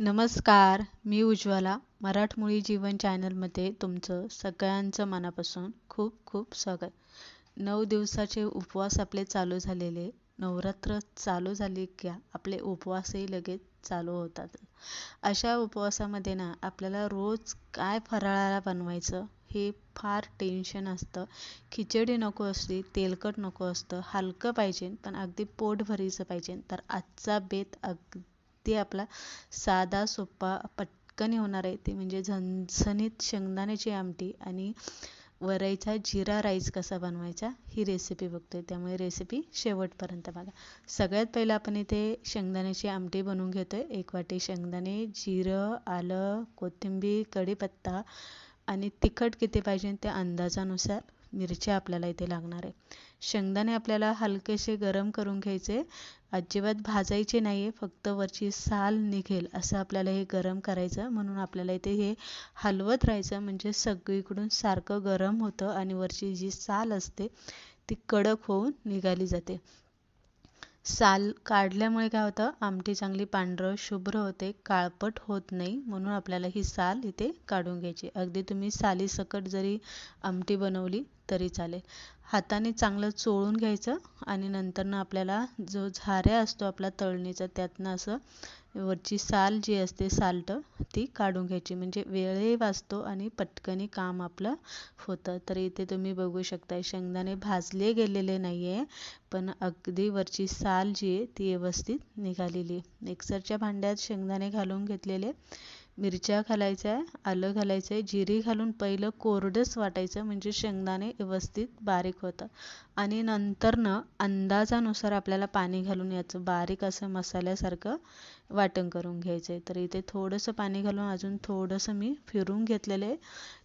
नमस्कार मी उज्ज्वला मराठमोळी जीवन चॅनलमध्ये तुमचं सगळ्यांचं मनापासून खूप खूप स्वागत. नऊ दिवसाचे उपवास आपले चालू झालेले नवरात्र चालू झाली की आपले उपवासही लगेच चालू होतात. अशा उपवासामध्ये ना आपल्याला रोज काय फराळाला बनवायचं हे फार टेन्शन असतं. खिचडी नको असली तेलकट नको असतं हलकं पाहिजे पण अगदी पोट भरीचं पाहिजे तर आजचा बेत अगदी अगदी आपला साधा सोपा पटकन होणार आहे. ते म्हणजे झणझणीत शेंगदाण्याची आमटी आणि वरईचा जिरा राईस कसा बनवायचा ही रेसिपी बघतोय. त्यामुळे रेसिपी शेवटपर्यंत बघा. सगळ्यात पहिलं आपण इथे शेंगदाण्याची आमटी बनवून घेतोय. एक वाटी शेंगदाणे जिरं आलं कोथिंबीर कढीपत्ता आणि तिखट किती पाहिजे त्या अंदाजानुसार मिरच्या आपल्याला इथे लागणार आहे. शेंगदाणे आपल्याला हलकेसे गरम करून घ्यायचे. अजिबात भाजायचे नाही आहे फक्त वरची साल निघेल असं आपल्याला हे गरम करायचं. म्हणून आपल्याला इथे हे हलवत राहायचं म्हणजे सगळीकडून सारखं गरम होतं आणि वरची जी साल असते ती कडक होऊन निघाली जाते. साल काढल्यामुळे काय होतं? आमटी चांगली पांढरं शुभ्र होते काळपट होत नाही म्हणून आपल्याला ही साल इथे काढून घ्यायची. अगदी तुम्ही सालीसकट जरी आमटी बनवली तरी चालेल. हाताने चांगलं चोळून घ्यायचं आणि नंतरनं आपल्याला जो झाऱ्या असतो आपला तळणीचा त्यातनं असं वरची साल जी असते साल्टं ती काढून घ्यायची. म्हणजे वेळही वाचतो आणि पटकनी काम आपलं होतं. तर इथे तुम्ही बघू शकता शेंगदाणे भाजले गेलेले नाही आहे पण अगदी वरची साल जी आहे ती व्यवस्थित निघालेली मिक्सरच्या भांड्यात शेंगदाणे घालून घेतलेले. मिरच्या घालायच्या आहे आलं घालायचं आहे जिरी घालून पहिलं कोरडंच वाटायचं म्हणजे शेंगदाणे व्यवस्थित बारीक होतं. आणि नंतरनं अंदाजानुसार आपल्याला पाणी घालून याचं बारीक असं मसाल्यासारखं वाटण करून घ्यायचं आहे तर इथे थोडंसं पाणी घालून अजून थोडंसं मी फिरून घेतलेलं आहे.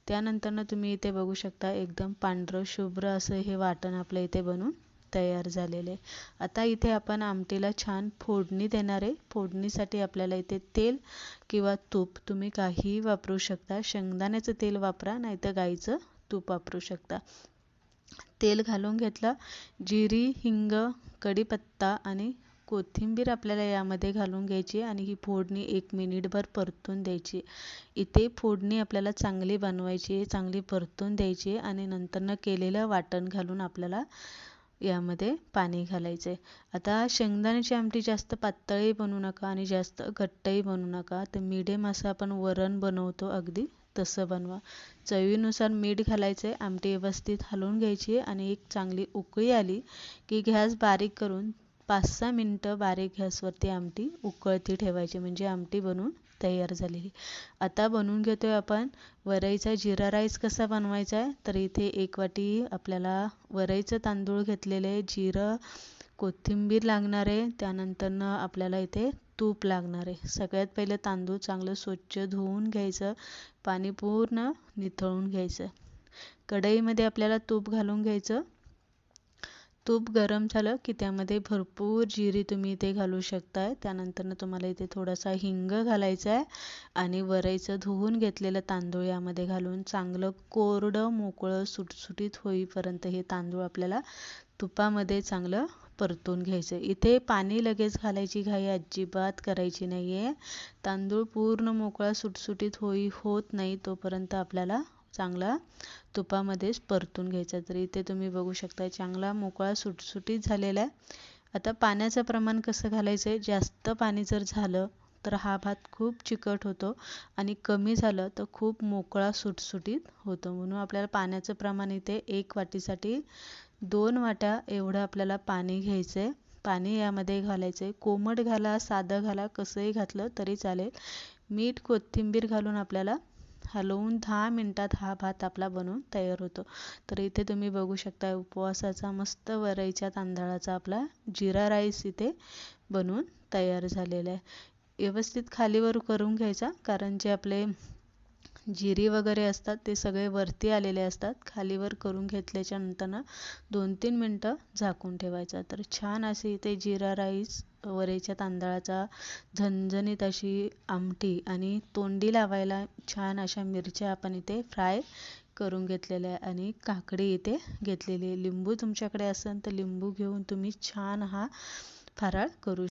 त्यानंतरनं तुम्ही इथे बघू शकता एकदम पांढरं शुभ्र असं हे वाटण आपलं इथे बनून तयार झालेले. आता इथे आपण आमटीला छान फोडणी देणार आहे. फोडणीसाठी आपल्याला इथे तेल किंवा तूप तुम्ही काहीही वापरू शकता. शेंगदाण्याचं तेल वापरा नाहीतर गाईचं तूप वापरू शकता. तेल घालून घेतलं जिरी हिंग कढीपत्ता आणि कोथिंबीर आपल्याला यामध्ये घालून घ्यायची आणि ही फोडणी एक मिनिटभर परतून द्यायची. इथे फोडणी आपल्याला चांगली बनवायची चांगली परतून द्यायची आणि नंतरनं केलेलं वाटण घालून आपल्याला यामध्ये पाणी घालायचं आहे आता शेंगदाण्याची आमटी जास्त पातळही बनवू नका आणि जास्त घट्टही बनवू नका. तर मिडियम असं आपण वरण बनवतो अगदी तसं बनवा. चवीनुसार मीठ घालायचं आहे आमटी व्यवस्थित हलवून घ्यायची आणि एक चांगली उकळी आली की गॅस बारीक करून पाच सहा मिनटं बारीक गॅसवरती आमटी उकळती ठेवायची म्हणजे आमटी बनवून तयार झालेली. आता बनवून घेतोय आपण. वरईचा जिरा राईस कसा बनवायचा आहे? तर इथे एक वाटी आपल्याला वरईचं तांदूळ घेतलेले जिरं कोथिंबीर लागणार आहे. त्यानंतरनं आपल्याला इथे तूप लागणार आहे. सगळ्यात पहिले तांदूळ चांगलं स्वच्छ धुवून घ्यायचं. पाणी पूर्ण निथळून घ्यायचं. कढईमध्ये आपल्याला तूप घालून घ्यायचं. तूप गरम झालं की त्यामध्ये भरपूर जिरी तुम्ही इथे घालू शकताय. त्यानंतरनं तुम्हाला इथे थोडासा हिंग घालायचा आहे आणि वरईचं धुवून घेतलेलं तांदूळ यामध्ये घालून चांगलं कोरडं मोकळं सुटसुटीत होईपर्यंत हे तांदूळ आपल्याला तुपामध्ये चांगलं परतून घ्यायचं. इथे पाणी लगेच घालायची घाई अजिबात करायची नाही आहे तांदूळ पूर्ण मोकळा सुटसुटीत होई होत नाही तोपर्यंत आपल्याला चांगला तुपामध्येच परतून घ्यायचा. तर इथे तुम्ही बघू शकता चांगला मोकळा सुटसुटीत झालेला आहे. आता पाण्याचं प्रमाण कसं घालायचं आहे जास्त पाणी जर झालं तर हा भात खूप चिकट होतो आणि कमी झालं तर खूप मोकळा सुटसुटीत होतो. म्हणून आपल्याला पाण्याचं प्रमाण इथे एक वाटीसाठी दोन वाट्या एवढं आपल्याला पाणी घ्यायचं आहे पाणी यामध्ये घालायचं आहे कोमट घाला साधं घाला कसंही घातलं तरी चालेल. मीठ कोथिंबीर घालून आपल्याला हलवून दहा मिनटात हा भात आपला बनवून तयार होतो. तर इथे तुम्ही बघू शकता उपवासाचा मस्त वरईच्या तांदळाचा आपला जिरा राईस इथे बनवून तयार झालेला आहे. व्यवस्थित खालीवर करून घ्यायचा कारण जे आपले जिरी वगैरे असतात ते सगळे वरती आलेले असतात. खालीवर करून घेतल्याच्या नंतर दोन तीन मिनटं झाकून ठेवायचं. तर छान असे इथे जिरा राईस वऱ्याच्या तांदळाचा झणझणीत अशी आमटी आणि तोंडी लावायला छान अशा मिरच्या आपण इथे फ्राय करून घेतलेल्या आहे आणि काकडी इथे घेतलेली आहे. लिंबू तुमच्याकडे असेल तर लिंबू घेऊन तुम्ही छान हा फराळ करू